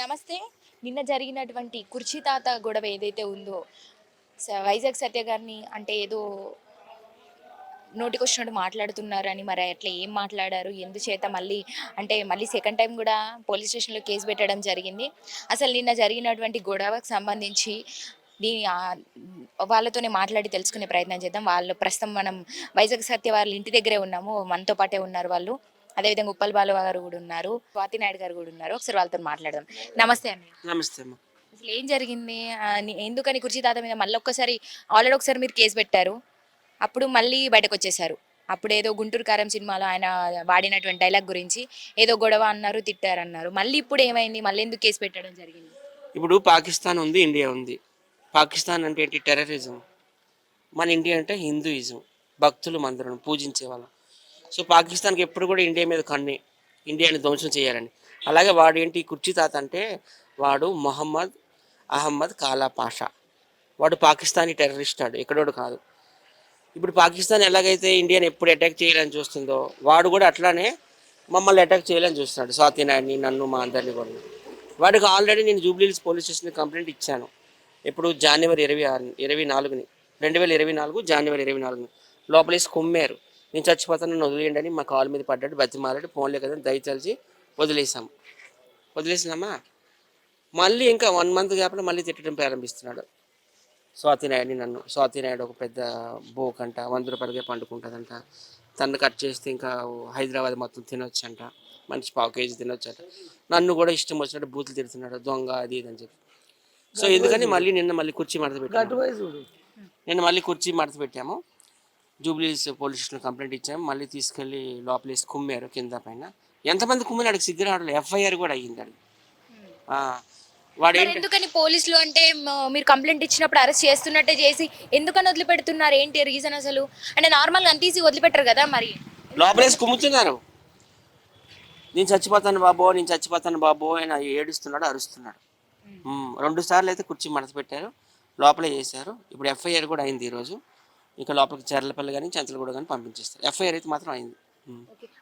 నమస్తే. నిన్న జరిగినటువంటి కుర్చీ తాత గొడవ ఏదైతే ఉందో స- వైజాగ్ సత్య గారిని అంటే ఏదో నోటికొచ్చినట్టు మాట్లాడుతున్నారని మరి అట్లా ఏం మాట్లాడారు? ఎందుచేత మళ్ళీ అంటే మళ్ళీ సెకండ్ టైం కూడా పోలీస్ స్టేషన్లో కేసు పెట్టడం జరిగింది. అసలు నిన్న జరిగినటువంటి గొడవకు సంబంధించి దీని వాళ్ళతోనే మాట్లాడి తెలుసుకునే ప్రయత్నం చేద్దాం. వాళ్ళు ప్రస్తుతం మనం వైజాగ్ సత్య వాళ్ళ ఇంటి దగ్గరే ఉన్నాము. మనతో పాటే ఉన్నారు వాళ్ళు. అదేవిధంగా ఉప్పల్ బాలు గారు కూడా ఉన్నారు స్వాతి నాయుడు గారు కూడా ఉన్నారు. ఒకసారి వాళ్ళతో మాట్లాడదాం. నమస్తే అండి. నమస్తే అమ్మ. అసలు ఏం జరిగింది? ఎందుకని కుర్చీ తాత మీద మళ్ళీ ఒక్కసారి ఆల్రెడీ ఒకసారి మీరు కేసు పెట్టారు. అప్పుడు మళ్ళీ బయటకు వచ్చేసారు. అప్పుడు ఏదో గుంటూరు కారం సినిమాలో ఆయన వాడినటువంటి డైలాగ్ గురించి ఏదో గొడవ అన్నారు తిట్టారు అన్నారు. మళ్ళీ ఇప్పుడు ఏమైంది? మళ్ళీ ఎందుకు కేసు పెట్టడం జరిగింది? ఇప్పుడు పాకిస్తాన్ ఉంది ఇండియా ఉంది. పాకిస్తాన్ అంటే ఏంటి? టెర్రరిజం మన ఇండియా అంటే హిందూయిజం. భక్తులు మందిరం పూజించే వాళ్ళం. సో పాకిస్తాన్కి ఎప్పుడు కూడా ఇండియా మీద కన్నే ఇండియాని ధ్వంసం చేయాలని. అలాగే వాడు ఏంటి కుర్చీ తాత అంటే వాడు మొహమ్మద్ అహమ్మద్ కాలా పాషా. వాడు పాకిస్తానీ టెర్రరిస్ట్ ఆడు ఎక్కడోడు కాదు. ఇప్పుడు పాకిస్తాన్ ఎలాగైతే ఇండియాని ఎప్పుడు అటాక్ చేయాలని చూస్తుందో వాడు కూడా అట్లానే మమ్మల్ని అటాక్ చేయాలని చూస్తున్నాడు. స్వాతినాయని నన్ను మా అందరిని కూడా. వాడికి ఆల్రెడీ నేను జూబ్లీహిల్స్ పోలీస్ స్టేషన్ కంప్లైంట్ ఇచ్చాను. ఇప్పుడు జనవరి ఇరవై ఆరు ఇరవై నాలుగుని రెండు వేల ఇరవై నాలుగు జనవరి ఇరవై నాలుగుని. లోపలేసి కుమ్మారు. నేను చచ్చిపోతాను నన్ను వదిలేయండి అని మా కాలు మీద పడ్డాడు బతిమాలాడు ఫోన్లే కదా దయచలిచి వదిలేసాం వదిలేసినామా? మళ్ళీ ఇంకా వన్ మంత్ గ్యాప్లో మళ్ళీ తిట్టడం ప్రారంభిస్తున్నాడు. స్వాతి నాయుడిని నన్ను స్వాతి నాయుడు ఒక పెద్ద బోక్ అంట వంద రూపాయలకే పండుకుంటుందంట. తను కట్ చేస్తే ఇంకా హైదరాబాద్ మొత్తం తినొచ్చంట మంచి పావు కేజీ తినొచ్చట. నన్ను కూడా ఇష్టం వచ్చినట్టు బూతులు తిడుతున్నాడు దొంగ అది ఇది అని చెప్పి. సో ఎందుకని మళ్ళీ నిన్న మళ్ళీ కుర్చీ మడత పెట్టాము. నిన్న మళ్ళీ కుర్చీ మడత పెట్టాము. జూబ్లీస్ పోలీస్ స్టేషన్ కంప్లైంట్ ఇచ్చాము. మళ్ళీ తీసుకెళ్ళి లోపలేసి కుమ్మారు కింద పైన. ఎంతమంది కుమ్మిన అడిగి సిగ్గురావడం ఎఫ్ఐఆర్ కూడా అయ్యింది అడిగి వాడు ఎందుకని పోలీసులు అంటే మీరు కంప్లైంట్ ఇచ్చినప్పుడు అరెస్ట్ చేస్తున్నట్టే చేసి ఎందుకని వదిలిపెడుతున్నారు? ఏంటి రీజన్ అసలు? అంటే నార్మల్గా అంత ఈజీ వదిలిపెట్టరు కదా మరి? లోపలేసి కుమ్ముతున్నారు. నేను చచ్చిపోతాను బాబో నేను చచ్చిపోతాను బాబో అని ఏడుస్తున్నాడు అరుస్తున్నాడు. రెండు సార్లు అయితే కుర్చీ మడత పెట్టారు. లోపలే చేశారు. ఇప్పుడు ఎఫ్ఐఆర్ కూడా అయింది ఈరోజు. ఇక లోపలికి చెర్లపల్లి కానీ చంచలగూడ కానీ పంపించేస్తారు. ఎఫ్ఐఆర్ అయితే మాత్రం అయింది.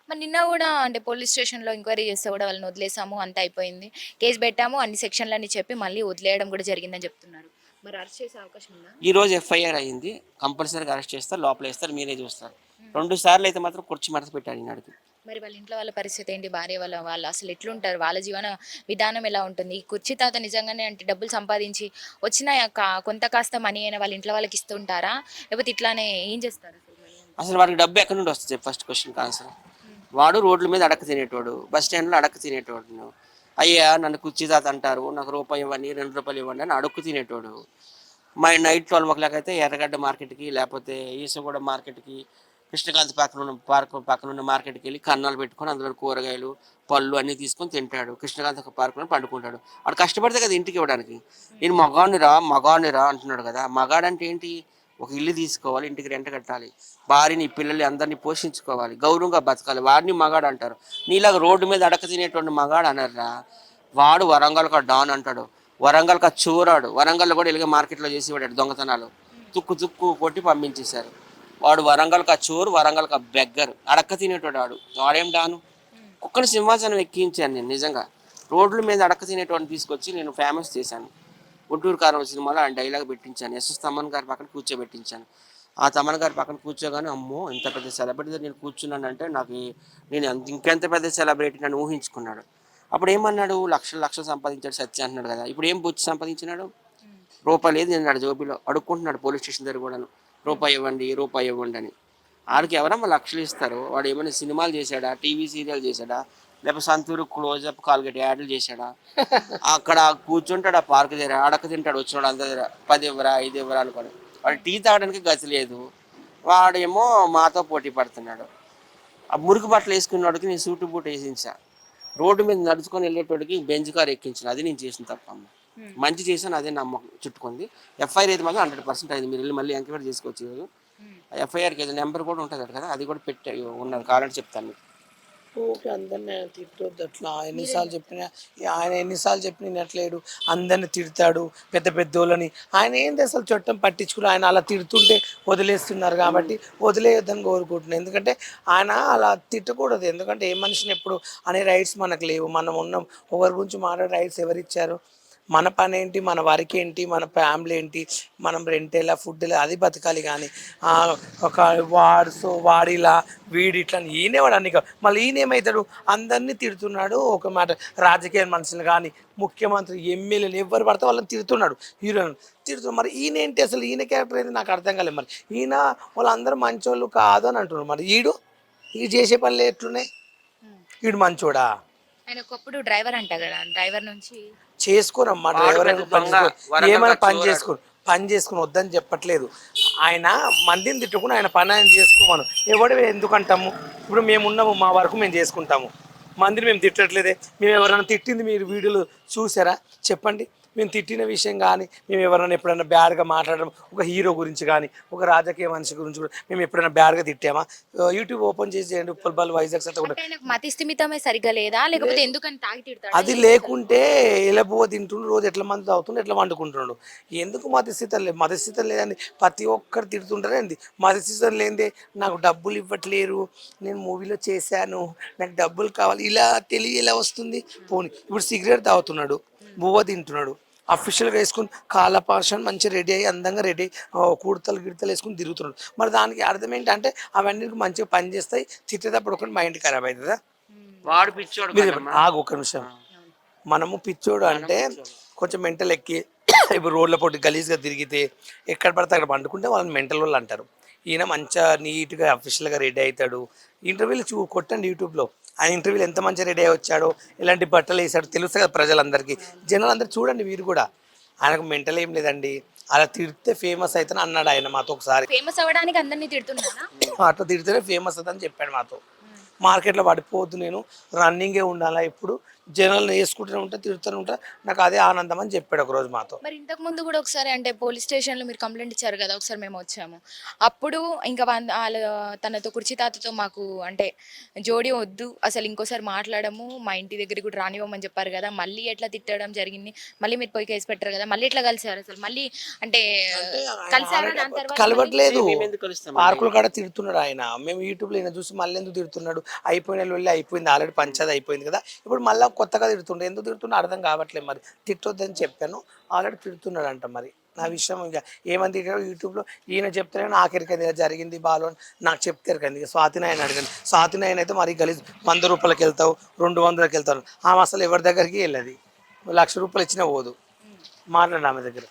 మరి నిన్న కూడా అంటే పోలీస్ స్టేషన్లో ఎంక్వైరీ చేస్తే కూడా వాళ్ళని వదిలేసాము అంత అయిపోయింది. కేసు పెట్టాము అన్ని సెక్షన్లని చెప్పి మళ్ళీ వదిలేయడం కూడా జరిగిందని చెప్తున్నారు. మరి అరెస్ట్ చేసే అవకాశం ఉందా? ఈ రోజు ఎఫ్ఐఆర్ అయింది. కంపల్సరీగా అరెస్ట్ చేస్తారు లోపల వేస్తారు మీరే చూస్తారు. రెండు సార్లు అయితే మాత్రం కుర్చీ మడత పెట్టాడు ఈనాడికి. మరి వాళ్ళ ఇంట్లో వాళ్ళ పరిస్థితి ఏంటి? భార్య వాళ్ళ వాళ్ళు అసలు ఎట్లుంటారు? వాళ్ళ జీవన విధానం ఎలా ఉంటుంది? ఈ కుర్చీ తాత నిజంగానే అంటే డబ్బులు సంపాదించి వచ్చిన కా- కొంత కాస్త మనీ అయినా వాళ్ళ ఇంట్లో వాళ్ళకి ఇస్తుంటారా? లేకపోతే ఇట్లానే ఏం చేస్తారు అసలు వాళ్ళకి వాడికి డబ్బు ఎక్కడి నుండి వస్తుంది ఫస్ట్ క్వశ్చన్ ఆన్సర్ వాడు రోడ్ల మీద అడక తినేటోడు బస్ స్టాండ్లో అడక తినేటోడు అయ్యా నన్ను కుర్చీ తాత అంటారు నాకు రూపాయి ఇవ్వండి రెండు రూపాయలు ఇవ్వండి అని అడుక్కు తినేటోడు. మా నైట్ ట్వెల్వ్ ఓ క్లాక్ అయితే ఎర్రగడ్డ మార్కెట్కి లేకపోతే ఈసగూడ మార్కెట్కి కృష్ణకాంత్ పక్కన ఉన్న పార్క్ పక్కన ఉన్న మార్కెట్కి వెళ్ళి కన్నాలు పెట్టుకొని అందులో కూరగాయలు పళ్ళు అన్నీ తీసుకొని తింటాడు. కృష్ణకాంత్ పార్కులో పండుకుంటాడు. వాడు కష్టపడితే కదా ఇంటికి ఇవ్వడానికి. నేను మగాడినిరా మగాడినిరా అంటున్నాడు కదా. మగాడంటే ఏంటి? ఒక ఇల్లు తీసుకోవాలి ఇంటికి రెంట కట్టాలి. భార్యని పిల్లల్ని అందరినీ పోషించుకోవాలి. గౌరవంగా బతకాలి. వాడిని మగాడు అంటారు. నీలాగా రోడ్డు మీద అడక తినేటువంటి మగాడు అనర్రా. వాడు వరంగల్ కా డాన్ అంటాడు. వరంగల్ కా చూరాడు. వరంగల్లో కూడా ఇలాగే మార్కెట్లో చేసి వాడాడు దొంగతనాలు. తుక్కు తుక్కు కొట్టి పంపించేశారు. వాడు వరంగల్ కా చోరు వరంగల్ కా బెగ్గర్. అడక్క తినేటోడు వాడు. వాడేం డాను? కుక్కని సింహాసనం ఎక్కించాను నేను నిజంగా. రోడ్ల మీద అడక్క తినేటువంటి తీసుకొచ్చి నేను ఫేమస్ చేశాను. గుంటూరు కారం సినిమాలో ఆయన డైలాగ్ పెట్టించాను. ఎస్ఎస్ తమ్మన్ గారి పక్కన కూర్చోబెట్టించాను. ఆ తమ్మన్ గారి పక్కన కూర్చోగానే అమ్మో ఇంత పెద్ద సెలబ్రిటీ నేను కూర్చున్నానంటే నాకు నేను ఇంకెంత పెద్ద సెలబ్రిటీ నన్ను ఊహించుకున్నాడు. అప్పుడు ఏమన్నాడు? లక్షలు లక్షలు సంపాదించాడు సత్య అంటున్నాడు కదా. ఇప్పుడు ఏం బుచ్చి సంపాదించినాడు? రూపాయి లేదు నేను జోబిలో అడుక్కుంటున్నాడు పోలీస్ స్టేషన్ దగ్గర కూడాను. రూపాయి ఇవ్వండి రూపాయి ఇవ్వండి అని. ఆడికి ఎవరమ్మా లక్షలు ఇస్తారు? వాడు ఏమైనా సినిమాలు చేశాడా? టీవీ సీరియల్ చేశాడా? లేకపోతే సంతూరు క్లోజప్ కాల్గేట్ యాడ్లు చేశాడా? అక్కడ కూర్చుంటాడు ఆ పార్క్ దగ్గర అడక తింటాడు వచ్చినాడు అంత దగ్గర. పది ఇవ్వరా ఐదు ఇవ్వరా అనుకోని. వాడు టీ తాగడానికి గతి లేదు. వాడేమో మాతో పోటీ పడుతున్నాడు. ఆ మురికి బట్టలు వేసుకున్నవాడికి నేను సూటు బూట్ వేసించా. రోడ్డు మీద నడుచుకొని వెళ్ళేటోడికి బెంచ్ కార్ ఎక్కించిన అది నేను చేసిన తప్పమ్మ. మంచి చేశాను అదే నమ్మకం చుట్టుకుంది. ఎఫ్ఐఆర్ అయితే మాత్రం హండ్రెడ్ పర్సెంట్ అయింది. మీరు వెళ్ళి మళ్ళీ ఎంక్వైరీ చేసుకోవచ్చు ఈరోజు. ఎఫ్ఐఆర్కి ఏదో నెంబర్ కూడా ఉంటుంది కదా అది కూడా పెట్టి ఉన్నది కావాలంటే చెప్తాను మీకు. ఓకే అందరిని ఆయన తిట్టొద్దు అట్లా. ఎన్నిసార్లు చెప్పినా ఆయన ఎన్నిసార్లు చెప్పిన వినట్లేడు అందరిని తిడతాడు పెద్ద పెద్దోళ్ళని. ఆయన ఏంది అసలు చట్టం పట్టించుకుని ఆయన అలా తిడుతుంటే వదిలేస్తున్నారు కాబట్టి వదిలేయొద్దని కోరుకుంటున్నాను ఎందుకంటే ఆయన అలా తిట్టకూడదు. ఎందుకంటే ఏ మనిషిని ఎప్పుడు అనే రైట్స్ మనకు లేవు. మనం ఉన్నాం ఒకరి గురించి మాట్లాడే రైట్స్ ఎవరు ఇచ్చారు మన పని ఏంటి మన వర్క్ ఏంటి మన ఫ్యామిలీ ఏంటి మనం రెంట్ ఎలా ఫుడ్ ఎలా అది బతకాలి కానీ ఒక వాడు సో వాడిలా వీడి ఇట్లా ఈయనేవాడు అన్ని మళ్ళీ ఈయన ఏమవుతాడు అందరినీ తిడుతున్నాడు ఒక మాట. రాజకీయ మనుషులు కానీ ముఖ్యమంత్రి ఎమ్మెల్యేలు ఎవరు పడితే వాళ్ళని తిడుతున్నాడు. హీరోయిన్ తిడుతున్నాడు. మరి ఈయన ఏంటి అసలు? ఈయన క్యారెక్టర్ ఏంటి నాకు అర్థం కాలేదు. మరి ఈయన వాళ్ళందరూ మంచోళ్ళు కాదు అని అంటున్నారు మరి ఈడు? ఈ చేసే పనులు ఎట్లున్నాయి? ఈడు మంచోడా? ఆయన ఒకప్పుడు డ్రైవర్ అంట కదా డ్రైవర్ నుంచి చేసుకోరమ్మా డ్రైవర్ ఏమైనా పని. చేసుకోరు పని చేసుకుని వద్దని చెప్పట్లేదు. ఆయన మందిని తిట్టుకుని ఆయన పని ఆయన చేసుకోమను. ఎవడు ఎందుకంటాము? ఇప్పుడు మేము ఉన్నాము మా వరకు మేము చేసుకుంటాము. మందిని మేము తిట్టట్లేదే. మేము ఎవరైనా తిట్టింది మీరు వీడియోలు చూసారా? చెప్పండి. మేము తిట్టిన విషయం కానీ మేము ఎవరైనా ఎప్పుడైనా బ్యాడ్గా మాట్లాడడం ఒక హీరో గురించి కానీ ఒక రాజకీయ మనిషి గురించి కూడా మేము ఎప్పుడైనా బ్యాడ్గా తిట్టామా? యూట్యూబ్ ఓపెన్ చేసి చేయండి ఉప్పల్ వైజాగ్ సత్తా కూడా. అంటే ఆయనకు మతి స్థిమితమే సరిగా లేదా? లేకపోతే ఎందుకని తాగి తిడతాడు? అది లేకుంటే ఎలబువ తింటుండు రోజు ఎట్లా మంది తాగుతుండు ఎట్లా వండుకుంటుండు. ఎందుకు మతస్థితం లేదు మతస్థితం లేదని ప్రతి ఒక్కరు తిడుతుంటారండి. మతస్థితం లేనిదే నాకు డబ్బులు ఇవ్వట్లేరు నేను మూవీలో చేశాను నాకు డబ్బులు కావాలి ఇలా తెలియ ఎలా వస్తుంది. పోనీ ఇప్పుడు సిగరెట్ తాగుతున్నాడు బువ్వ తింటున్నాడు. అఫీషియల్గా వేసుకుని కాళ్ళ పాషన్ మంచిగా రెడీ అయ్యి అందంగా రెడీ కుడతలు గిడతలు వేసుకుని తిరుగుతున్నాడు. మరి దానికి అర్థం ఏంటంటే అవన్నీ మంచిగా పని చేస్తాయి తిట్టేటప్పుడు ఒకటి మైండ్ ఖరాబ్ అవుతుందా? వాడు పిచ్చోడు. ఆగు ఒక్క నిమిషం. మనము పిచ్చోడు అంటే కొంచెం మెంటల్ ఎక్కి ఇప్పుడు రోడ్ల పోటీ గలీజ్గా తిరిగితే ఎక్కడ పడితే అక్కడ పండుకుంటే వాళ్ళని మెంటల్ వాళ్ళు అంటారు. ఈయన మంచిగా నీట్గా అఫీషియల్గా రెడీ అవుతాడు. ఇంటర్వ్యూలు చూ కొట్టండి యూట్యూబ్లో ఆ ఇంటర్వ్యూలు ఎంత మంచిగా రెడీ అయ్యి వచ్చాడో ఎలాంటి బట్టలు వేసాడో తెలుసు కదా ప్రజలందరికీ. జనాలందరూ చూడండి మీరు కూడా. ఆయనకు మెంటల్ ఏం లేదండి. అలా తిడితే ఫేమస్ అవుతాను అన్నాడు ఆయన మాతో ఒకసారి. ఫేమస్ అవ్వడానికి అందరినీ తిడుతున్నారా అట్లా తిడితేనే ఫేమస్ అవుతుందని చెప్పాడు మాతో. మార్కెట్లో పడిపోవద్దు నేను. రన్నింగే ఉండాలా ఇప్పుడు జనాలను వేసుకుంటూనే ఉంటా తిడుతూనే ఉంటా. నాకు అదే ఆనందం అని చెప్పాడు ఒకరోజు మాతో. మరి ఇంతకు ముందు కూడా ఒకసారి అంటే పోలీస్ స్టేషన్లో మీరు కంప్లైంట్ ఇచ్చారు కదా ఒకసారి మేము వచ్చాము. అప్పుడు ఇంకా వాళ్ళ తనతో కుర్చీ తాతతో మాకు అంటే జోడి వద్దు అసలు ఇంకోసారి మాట్లాడము మా ఇంటి దగ్గరికి కూడా రానివ్వమని చెప్పారు కదా మళ్ళీ ఎట్లా తిట్టడం జరిగింది? మళ్ళీ మీరు పోయి కేసు పెట్టారు కదా మళ్ళీ ఎట్లా కలిసారు అసలు? మళ్ళీ అంటే కలిసారా దాని తర్వాత? కలవట్లేదు. పార్కులు కాడ తిడుతున్నాడు ఆయన. మేము యూట్యూబ్లో ఈయన చూసి మళ్ళీ ఎందుకు తిడుతున్నాడు? అయిపోయిన వెళ్ళి అయిపోయింది ఆల్రెడీ పంచాది అయిపోయింది కదా. ఇప్పుడు మళ్ళీ కొత్తగా తిడుతుండే. ఎందుకు తిడుతున్నా అర్థం కావట్లేదు మరి. తిట్టొద్దని చెప్పాను. ఆల్రెడీ తిడుతున్నాడు అంట మరి. నా విషయం ఇంకా ఏమని తిట్టారు యూట్యూబ్లో ఈయన చెప్తేనే ఆఖరికి అది జరిగింది బాలు అని నాకు చెప్తారు కానీ స్వాతి నాయన అడగండి స్వాతి నాయన అయితే మరి గలీజ్ వంద రూపాయలకి వెళ్తావు రెండు వందలకి వెళ్తావు ఆమె అసలు ఎవరి దగ్గరికి వెళ్ళదు. లక్ష రూపాయలు ఇచ్చినా పోదు. మాట్లాడు ఆమె దగ్గర.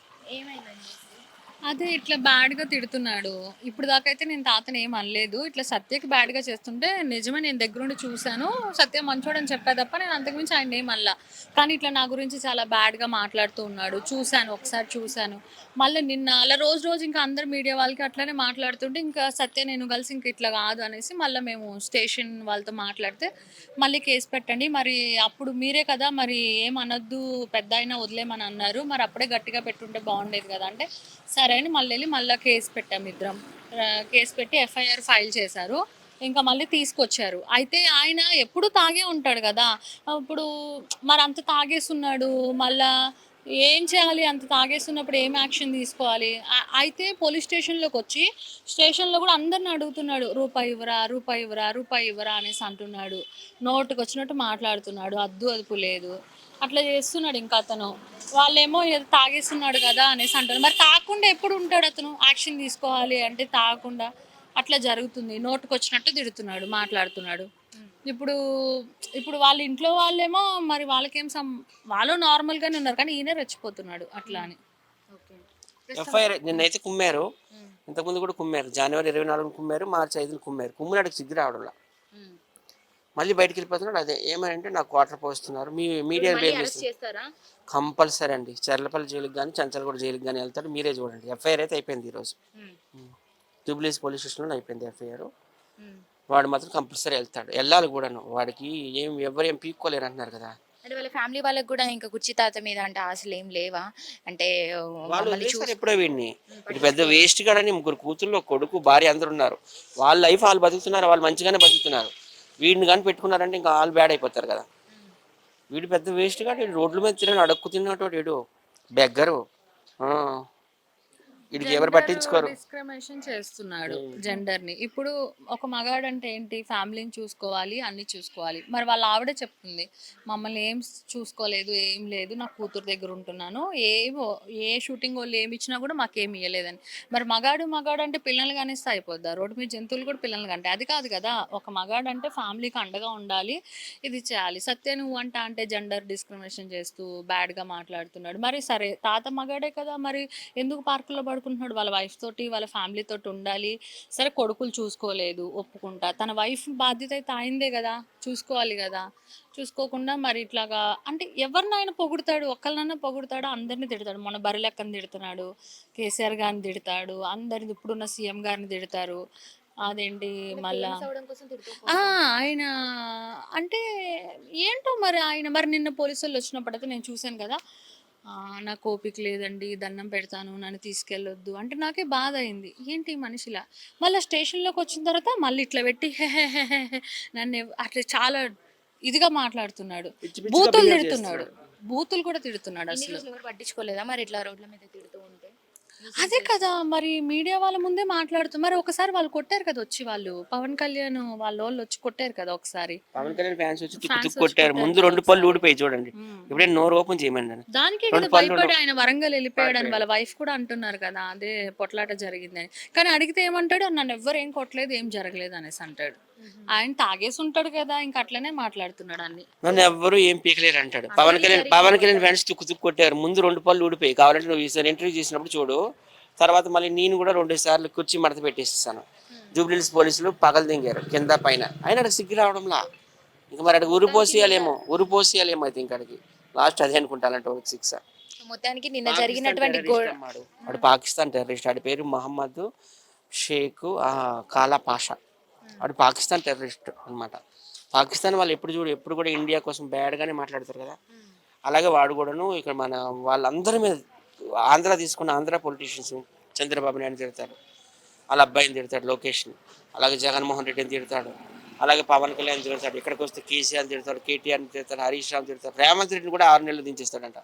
అదే ఇట్లా బ్యాడ్గా తిడుతున్నాడు. ఇప్పుడు దాకైతే నేను తాతని ఏం అనలేదు. ఇట్లా సత్యకి బ్యాడ్గా చేస్తుంటే నిజమే నేను దగ్గరుండి చూశాను. సత్య మంచోడని చెప్పా తప్ప నేను అంతకుమించి ఆయన ఏం అనలా. కానీ ఇట్లా నా గురించి చాలా బ్యాడ్గా మాట్లాడుతూ ఉన్నాడు. చూశాను ఒకసారి చూశాను. మళ్ళీ నిన్న అలా రోజు రోజు ఇంకా అందరు మీడియా వాళ్ళకి అట్లనే మాట్లాడుతుంటే ఇంకా సత్య నేను కలిసి ఇంక ఇట్లా కాదు అనేసి మళ్ళీ మేము స్టేషన్ వాళ్ళతో మాట్లాడితే మళ్ళీ కేసు పెట్టండి. మరి అప్పుడు మీరే కదా మరి ఏం అనొద్దు పెద్ద అయినా వదిలేమని అన్నారు. మరి అప్పుడే గట్టిగా పెట్టుంటే బాగుండేది కదా అంటే సరే అని మళ్ళీ వెళ్ళి మళ్ళీ కేసు పెట్టాం ఇద్దరం. కేసు పెట్టి ఎఫ్ఐఆర్ ఫైల్ చేశారు. ఇంకా మళ్ళీ తీసుకొచ్చారు. అయితే ఆయన ఎప్పుడు తాగే ఉంటాడు కదా. ఇప్పుడు మరి అంత తాగేస్తున్నాడు. మళ్ళా ఏం చేయాలి? అంత తాగేస్తున్నప్పుడు ఏం యాక్షన్ తీసుకోవాలి? అయితే పోలీస్ స్టేషన్లోకి వచ్చి స్టేషన్లో కూడా అందరిని అడుగుతున్నాడు. రూపాయి ఇవ్వరా రూపాయి ఇవ్వరా రూపాయి ఇవ్వరా అనేసి అంటున్నాడు. నోటుకు వచ్చినట్టు మాట్లాడుతున్నాడు. అద్దు అదుపు లేదు. అట్లా చేస్తున్నాడు ఇంకా అతను. వాళ్ళేమో ఏదో తాగేస్తున్నాడు కదా అనేసి అంటారు మరి తాగకుండా ఎప్పుడు ఉంటాడు అతను? యాక్షన్ తీసుకోవాలి అంటే తాగకుండా అట్లా జరుగుతుంది. నోటుకు వచ్చినట్టు తిడుతున్నాడు మాట్లాడుతున్నాడు. ఇప్పుడు ఇప్పుడు వాళ్ళ ఇంట్లో వాళ్ళేమో మరి వాళ్ళకేం సం వాళ్ళు నార్మల్గానే ఉన్నారు కానీ ఈయనే రెచ్చిపోతున్నాడు అట్లా అని. ఎఫ్ఐఆర్ నిన్నైతే కుమ్మారు. ఇంతకుముందు కూడా కుమ్మారు. జనవరి ఇరవై నాలుగు కుమ్మారు. మార్చి ఐదున కుమ్మారు. కుమ్మినాడికి సిగ్గు రావడంలా. మళ్ళీ బయటికి వెళ్ళిపోతున్నాడు అదే ఏమనంటే నాకు వాటర్ పోస్తున్నారు. మీ మీడియా కంపల్సరీ అండి. చర్లపల్లి జైలుకి కానీ చంచలగూడ జైలుకి కానీ వెళ్తాడు మీరే చూడండి. ఎఫ్ఐఆర్ అయితే అయిపోయింది ఈరోజు. జూబ్లీస్ పోలీస్ స్టేషన్లో అయిపోయింది ఎఫ్ఐఆర్. వాడు మాత్రం కంపల్సరీ వెళ్తాడు. వెళ్ళాలి కూడాను. వాడికి ఏం ఎవరు ఏం పీక్కోలేరు అంటున్నారు కదా. అంటే వాళ్ళ ఫ్యామిలీ వాళ్ళకి కూడా ఇంకా కుర్చీ తాత మీద అంటే ఆశలు ఏం లేవా? అంటే ఎప్పుడో వీడిని. ఇటు పెద్ద వేస్ట్ గాడని ముగ్గురు కూతుళ్ళు కొడుకు భార్య అందరు ఉన్నారు వాళ్ళ లైఫ్ వాళ్ళు బతుకుతున్నారు. వాళ్ళు మంచిగానే బతుకుతున్నారు. వీడిని కానీ పెట్టుకున్నారంటే ఇంకా ఆల్ బ్యాడ్ అయిపోతారు కదా. వీడు పెద్ద వేస్ట్ కాదు రోడ్ల మీద తిరగని అడుక్కు తిన్నట్టు వీడు బెగ్గరు వీడికి ఎవరు పట్టించుకోరు. డిస్క్రిమినేషన్ చేస్తున్నాడు జెండర్ని. ఇప్పుడు ఒక మగాడు అంటే ఏంటి ఫ్యామిలీని చూసుకోవాలి అన్ని చూసుకోవాలి. మరి వాళ్ళ ఆవిడే చెప్తుంది మమ్మల్ని ఏం చూసుకోలేదు ఏం లేదు నా కూతురు దగ్గర ఉంటున్నాను. ఏమో ఏ షూటింగ్ వాళ్ళు ఏమి ఇచ్చినా కూడా మాకేం ఇవ్వలేదని మరి మగాడు మగాడు అంటే పిల్లలు కానిస్తే అయిపోద్దా? రోడ్డు మీద జంతువులు కూడా పిల్లలు కంటే అది కాదు కదా ఒక మగాడు అంటే ఫ్యామిలీకి అండగా ఉండాలి ఇది చేయాలి. సత్య నువ్వు అంట అంటే జెండర్ డిస్క్రిమినేషన్ చేస్తూ bad గా మాట్లాడుతున్నాడు. మరి సరే తాత మగాడే కదా మరి ఎందుకు పార్కులో పడుకుంటున్నాడు వాళ్ళ వైఫ్ తోటి వాళ్ళ ఫ్యామిలీ తోటి ఉండాలి. సరే కొడుకులు చూసుకోలేదు ఒప్పుకుంటా. తన వైఫ్ బాధ్యత అయితే ఆయిందే కదా చూసుకోవాలి కదా. చూసుకోకుండా మరి ఇట్లాగా అంటే ఎవరిని ఆయన పొగుడతాడు ఒక్కళ్ళనన్నా పొగుడతాడు అందరిని తిడతాడు. మొన్న బరిలెక్కని తిడుతున్నాడు కేసీఆర్ గారిని తిడతాడు అందరిని ఇప్పుడున్న సీఎం గారిని తిడతారు. అదేంటి మళ్ళా ఆయన అంటే ఏంటో మరి ఆయన మరి నిన్న పోలీసు వాళ్ళు వచ్చినప్పుడైతే నేను చూశాను కదా. నాకు ఓపిక లేదండి దండం పెడతాను నన్ను తీసుకెళ్ళొద్దు అంటే నాకే బాధ అయింది. ఏంటి మనిషిలా? మళ్ళీ స్టేషన్లోకి వచ్చిన తర్వాత మళ్ళీ ఇట్లా పెట్టి "హే, హే, హే, హే, హే" నన్ను అట్లా చాలా ఇదిగా మాట్లాడుతున్నాడు. బూతులు తిడుతున్నాడు. బూతులు కూడా తిడుతున్నాడు అసలు. పట్టించుకోలేదా మరి ఇట్లా రోడ్ల మీద తిడుతూ ఉంటే? అదే కదా! మరి మీడియా వాళ్ళ ముందే మాట్లాడుతూ మరి ఒకసారి వాళ్ళు కొట్టారు కదా వచ్చి వాళ్ళు. పవన్ కళ్యాణ్ వాళ్ళ వాళ్ళు వచ్చి కొట్టారు కదా ఒకసారి. పవన్ కళ్యాణ్ ఫ్యాన్స్ వచ్చి తుక్కు తుక్కు కొట్టారు. ముందు రెండు పళ్ళు ఊడిపోయి చూడండి. ఇప్పుడే నోరు ఓపెన్ చేయమని దానికి భయపడి ఆయన వరంగల్ వెళ్ళిపోయాడని వాళ్ళ వైఫ్ కూడా అంటున్నారు కదా అదే పొట్లాట జరిగిందని. కానీ అడిగితే ఏమంటాడు? నన్ను ఎవ్వరు ఏం కొట్టలేదు ఏం జరగలేదు అనేసి అంటాడు. ఆయన తాగేసి ఉంటాడు కదా ఇంకా అట్లనే మాట్లాడుతున్నాడు అన్ని. నన్ను ఎవ్వరు ఏం పీకలేరు అంటాడు. పవన్ కళ్యాణ్ పవన్ కళ్యాణ్ ఫ్యాన్స్ తుక్కు తుక్కు కొట్టారు. ముందు రెండు పళ్ళు ఊడిపోయి. కావాలంటే నువ్వు ఈసారి ఇంటర్వ్యూ చేసినప్పుడు చూడు. తర్వాత మళ్ళీ నేను కూడా రెండు సార్లు కుర్చీ మడత పెట్టేస్తాను జూబ్లీస్ పోలీసులు పగలు దింగారు కింద పైన. అయినా అక్కడ సిగ్గు రావడంలా. ఇంకా మరి అక్కడ ఉరు పోసేయాలేమో. ఉరు పోసేయాలేమో అయితే ఇంకడికి లాస్ట్ అదే అనుకుంటానంటే ఒక సిక్స్ మొత్తానికి నిన్న జరిగినటువంటి వాడు పాకిస్తాన్ టెర్రరిస్ట్. వాడి పేరు మహమ్మద్ షేక్ కాలా పాషా. వాడు పాకిస్తాన్ టెర్రరిస్ట్ అన్నమాట. పాకిస్తాన్ వాళ్ళు ఎప్పుడు చూడు ఎప్పుడు కూడా ఇండియా కోసం బ్యాడ్గానే మాట్లాడతారు కదా. అలాగే వాడు కూడాను ఇక్కడ మన వాళ్ళందరి మీద ఆంధ్ర తీసుకున్న ఆంధ్ర పొలిటీషియన్స్ చంద్రబాబు నాయుడు తిడతాడు. వాళ్ళ అబ్బాయిని తిడతాడు లోకేష్ని. అలాగే జగన్మోహన్ రెడ్డిని తిడతాడు. అలాగే పవన్ కళ్యాణ్ తిడతాడు ఇక్కడికి వస్తే కేసీఆర్ తిడతాడు కేటీఆర్ని తిడతాడు హరీష్ రావు తిడతాడు. రేవంత్ రెడ్డిని కూడా ఆరు నెలలు దించేస్తాడంట.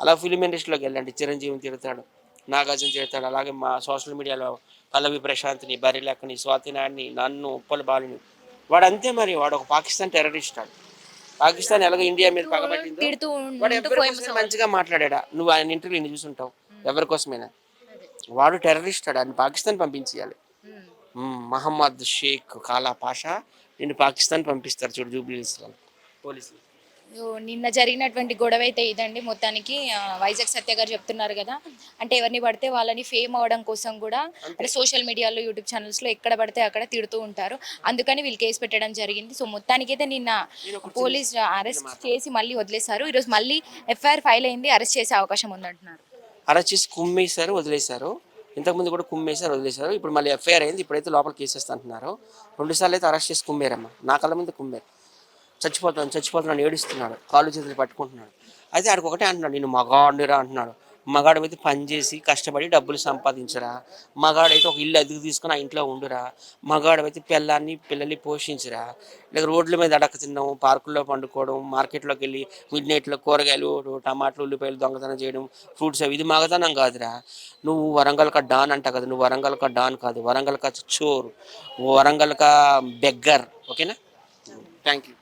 అలా ఫిలిం ఇండస్ట్రీలోకి వెళ్ళండి. చిరంజీవిని తిడతాడు నాగార్జున తిడతాడు అలాగే మా సోషల్ మీడియాలో పల్లవి ప్రశాంత్ని బరిలక్కని స్వాతి నాయుడిని నన్ను ఉప్పల బాలుని. వాడు అంతే మరి వాడు ఒక పాకిస్తాన్ టెర్రరిస్ట్ వాడు. పాకిస్తాన్ ఎలాగో ఇండియా మీద పగబట్టిందో వాడు మంచిగా మాట్లాడా నువ్వు ఆయన ఇంటర్వ్యూ ని చూసుంటావు ఎవరి కోసమైనా. వాడు టెర్రరిస్ట్ వాడు ఆయన పాకిస్తాన్ పంపించేయాలి. మ్మ్. మహమ్మద్ షేక్ కాలా పాషా నిన్ను పాకిస్తాన్ పంపిస్తారు చూడు జూబ్లీస్ పోలీసులు. నిన్న జరిగినటువంటి గొడవ అయితే ఇదండి. మొత్తానికి వైజాగ్ సత్య గారు చెప్తున్నారు కదా. అంటే ఎవరిని పడితే వాళ్ళని ఫేమ్ అవ్వడం కోసం కూడా అంటే సోషల్ మీడియాలో యూట్యూబ్ ఛానల్స్లో ఎక్కడ పడితే అక్కడ తిడుతూ ఉంటారు. అందుకని వీళ్ళు కేసు పెట్టడం జరిగింది. సో మొత్తానికి అయితే నిన్న పోలీస్ అరెస్ట్ చేసి మళ్ళీ వదిలేశారు. ఈరోజు మళ్ళీ ఎఫ్ఐఆర్ ఫైల్ అయింది. అరెస్ట్ చేసే అవకాశం ఉందంటున్నారు. అరెస్ట్ చేసి కుమ్మేశారు వదిలేశారు. ఇంతకుముందు కూడా కుమ్మేశారు వదిలేశారు. ఇప్పుడు మళ్ళీ ఎఫ్ఐఆర్ అయింది. ఇప్పుడైతే లోపల కేసేస్తా అంటున్నారు రెండుసార్లు అయితే అరెస్ట్ చేసి కుమ్మేరమ్మా. నా కళ్ళ ముందు కుమ్మారు. చచ్చిపోతాను చచ్చిపోతున్నాను ఏడుస్తున్నాడు. కాళ్ళు చేతులు పట్టుకుంటున్నాడు. అయితే ఆడికి ఒకటే అంటున్నాడు నేను మగాడిరా అంటున్నాడు. మగాడు అయితే పనిచేసి కష్టపడి డబ్బులు సంపాదించరా. మగాడైతే ఒక ఇల్లు అద్దెకు తీసుకుని ఆ ఇంట్లో ఉండురా. మగాడు అయితే పిల్లాన్ని పిల్లల్ని పోషించరా. లేక రోడ్ల మీద అడక తినడం పార్కుల్లో పండుకోవడం మార్కెట్లోకి వెళ్ళి మిడ్ నైట్లో కూరగాయలు టమాటాలు ఉల్లిపాయలు దొంగతనం చేయడం ఫ్రూట్స్ అవి ఇది మగతనం కాదురా. నువ్వు వరంగల్ డాన్ అంట కదా నువ్వు వరంగల్ డాన్ కాదు. వరంగల్ కా చోర్. వరంగల్ కా బెగ్గర్. ఓకేనా? Thank you